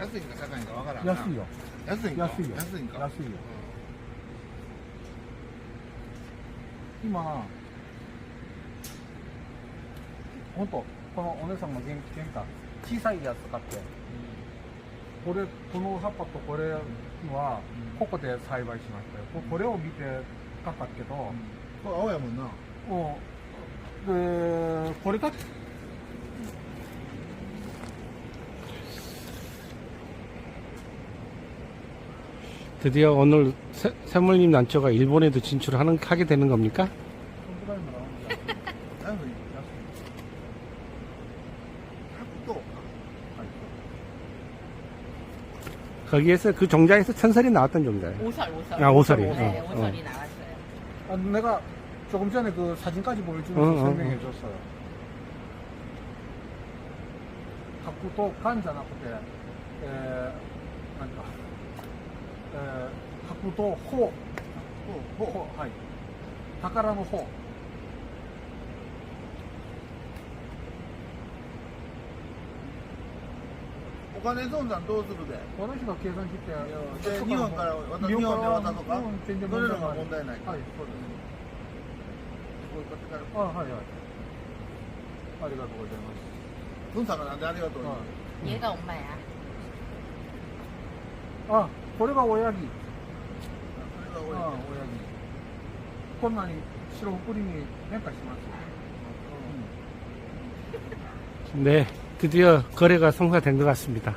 安いんか高いんかわからんな安いよ。安いんか？安いよ。安いんか？安いよ。今、ほんと、このお姉さんの原原価、小さいやつ買って、これ、この葉っぱとこれは、ここで栽培しましたよ。ここれを見て買ったけど、これ青やもんなうん。で、これだけ、 드디어 오늘 새, 새물님 난처가 일본에도 진출하는 하게 되는 겁니까? 거기에서 그 종자에서 천설이 나왔던 종자예요. 오설, 오설. 아 오설이. 네, 어, 어. 오설이 어. 나왔어요. 아, 내가 조금 전에 그 사진까지 보여주면서 어, 어, 어. 설명해 줬어요. 각구도 간자나 그때 예, のと「ほ」ほほはい。宝のほお金損さどうするで？この人が計算切ってで日本から日本で渡か？れが問題ない。はい。そうですこっあはいはい。ありがとうございます。孫さんがなんでありがとう、家がお前や。あこれが親木 오야기. 어, 어 오야기. 곰난이 싫어 뿌리니 내까지 맞어. 음. 네, 드디어 거래가 성사된 것 같습니다.